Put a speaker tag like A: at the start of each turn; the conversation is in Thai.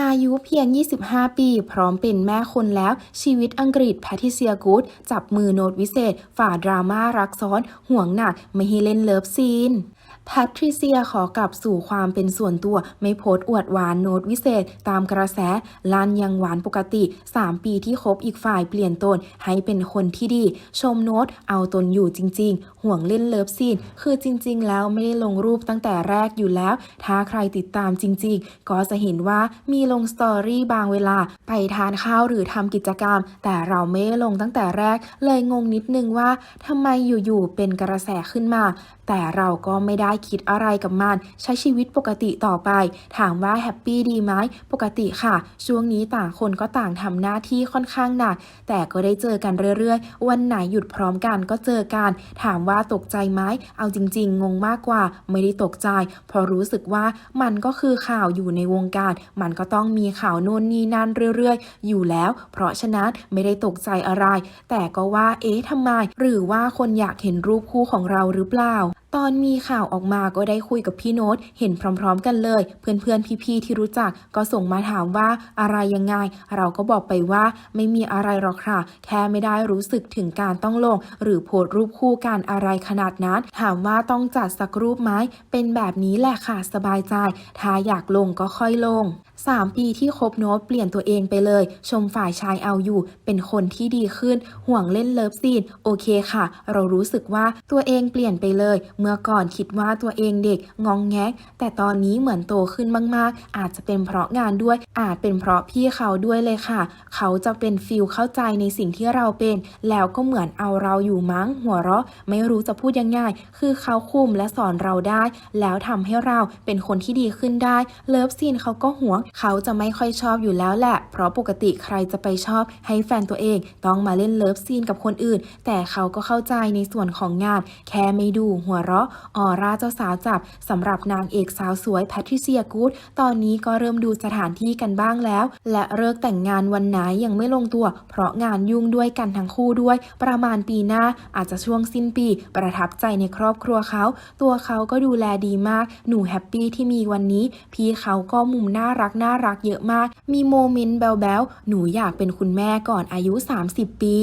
A: อายุเพียง 25 ปี พร้อมเป็นแม่คนแล้ว ชีวิตอังกฤษแพทิเซียกูดจับมือโน้ตวิเศษ ฝ่าดราม่ารักซ้อน ห่วงหนัก ไม่ให้เล่นเลิฟซีน แพทริเซียขอกลับสู่ความเป็นส่วนตัวไม่โพสอวดหวานโน้ตวิเศษ ตามกระแสลันยังหวานปกติ 3 ปีที่คบอีกฝ่ายเปลี่ยนตนให้เป็นคนที่ดี ชมโน้ตเอาตนอยู่จริง ๆ ห่วงเล่นเลิฟซีน คือจริง ๆ แล้วไม่ได้ลงรูปตั้งแต่แรกอยู่แล้ว ถ้าใครติดตามจริง ๆ ก็จะเห็นว่ามีลงสตอรี่บางเวลา ไปทานข้าวหรือทำกิจกรรม แต่เราไม่ได้ลงตั้งแต่แรก เลยงงนิดนึงว่าทำไมอยู่ๆเป็นกระแสขึ้นมา แต่เราก็ไม่ได้คิดอะไรกับมัน ใช้ชีวิตปกติต่อไป ถามว่าแฮปปี้ดีไหมปกติค่ะ ช่วงนี้ต่างคนก็ต่างทำหน้าที่ค่อนข้างหนัก แต่ก็ได้เจอกันเรื่อยๆ วันไหนหยุดพร้อมกันก็เจอกัน ถามว่าตกใจไหมเอาจริง ๆ งงมากกว่า ไม่ได้ตกใจเพราะรู้สึกว่ามันก็คือข่าวอยู่ในวงการ มันก็ต้องมีข่าวโน่นนี่นั่นเรื่อยๆ อยู่แล้ว เพราะฉะนั้นไม่ได้ตกใจอะไร แต่ก็ว่าเอ๊ะทำไม หรือว่าคนอยากเห็นรูปคู่ของเราหรือเปล่า ตอนมีข่าวออกมาก็ได้คุยกับพี่โน้ตเห็นพร้อม ๆ กันเลย เพื่อนๆพี่ๆที่รู้จักก็ส่งมาถามว่าอะไรยังไง เราก็บอกไปว่าไม่มีอะไรหรอกค่ะ แค่ไม่ได้รู้สึกถึงการต้องลง หรือโพสรูปคู่กันอะไรขนาดนั้น ถามว่าต้องจัดสักรูปไหมเป็นแบบนี้แหละค่ะสบายใจ ถ้าอยากลงก็ค่อยลง 3 ปีที่คบโน้ตเปลี่ยนตัวเองไปเลย ชมฝ่ายชายเอาอยู่ เป็นคนที่ดีขึ้น ห่วงเล่นเลิฟซีน โอเคค่ะ เรารู้สึกว่าตัวเองเปลี่ยนไปเลย เมื่อก่อนคิดว่าตัวเองเด็กงองแงกแต่ตอนนี้เหมือนโตขึ้นมาก ๆ อาจจะเป็นเพราะงานด้วย อาจเป็นเพราะพี่เขาด้วยเลยค่ะ เขาจะเป็นฟิลเข้าใจในสิ่งที่เราเป็น แล้วก็เหมือนเอาเราอยู่มั้งหัวเราะ ไม่รู้จะพูดยังไงคือเขาคุมและสอนเราได้ แล้วทำให้เราเป็นคนที่ดีขึ้นได้ เลิฟซีนเขาก็หวง เขาจะไม่ค่อยชอบอยู่แล้วแหละ เพราะปกติใครจะไปชอบ ให้แฟนตัวเอง ต้องมาเล่นเลิฟซีนกับคนอื่น แต่เขาก็เข้าใจในส่วนของงาน แค่ไม่ดูหัวเราะออร่าเจ้าสาวจับสำหรับนางเอกสาวสวยแพทริเซียกูดตอนนี้ก็เริ่มดูสถานที่กันบ้างแล้ว และเลิกแต่งงานวันไหนยังไม่ลงตัว เพราะงานยุ่งด้วยกันทั้งคู่ด้วย ประมาณปีหน้าอาจจะช่วงสิ้นปี ประทับใจในครอบครัวเขา ตัวเขาก็ดูแลดีมาก หนูแฮปปี้ที่มีวันนี้ พี่เขาก็มุมน่ารักน่ารักเยอะมาก มีโมเมนต์แบ๊วๆหนูอยากเป็นคุณแม่ก่อนอายุ 30 ปี